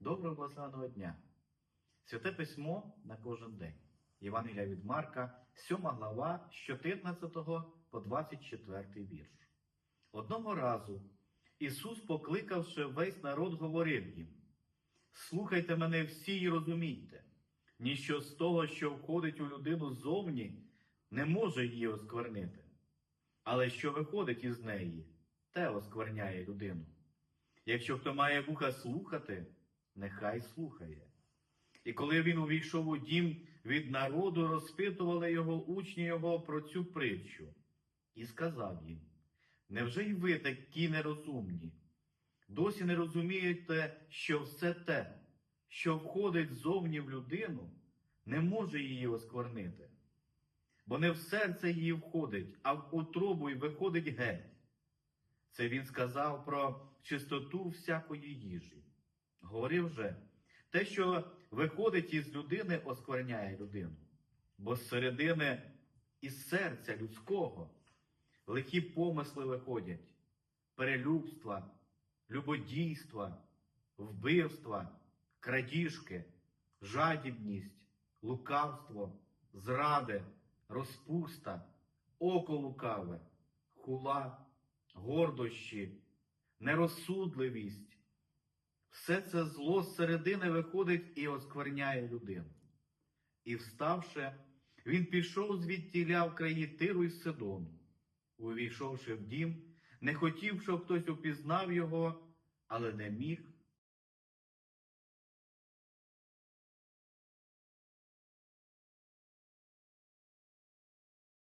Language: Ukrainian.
Доброго благословеного дня! Святе письмо на кожен день. Євангелія від Марка, 7 глава, з 14 по 24 вірш. Одного разу Ісус, покликавши весь народ, говорив їм: Слухайте мене всі і розумійте, ніщо з того, що входить у людину ззовні, не може її осквернити. Але що виходить із неї, те оскверняє людину. Якщо хто має вуха слухати, нехай слухає. І коли він увійшов у дім від народу, розпитували його учні його про цю притчу, і сказав їм: Невже й ви такі нерозумні? Досі не розумієте, що все те, що входить зовні в людину, не може її осквернити. Бо не в серце її входить, а в утробу й виходить геть. Це він сказав про чистоту всякої їжі. Говорив же, те, що виходить із людини, оскверняє людину, бо з середини із серця людського лихі помисли виходять, перелюбства, любодійства, вбивства, крадіжки, жадібність, лукавство, зради, розпуста, око лукаве, хула, гордощі, нерозсудливість. Все це зло з середини виходить і оскверняє людину. І вставши, він пішов звідтіля в краї Тиру й Сидону. Увійшовши в дім, не хотів, щоб хтось упізнав його, але не міг,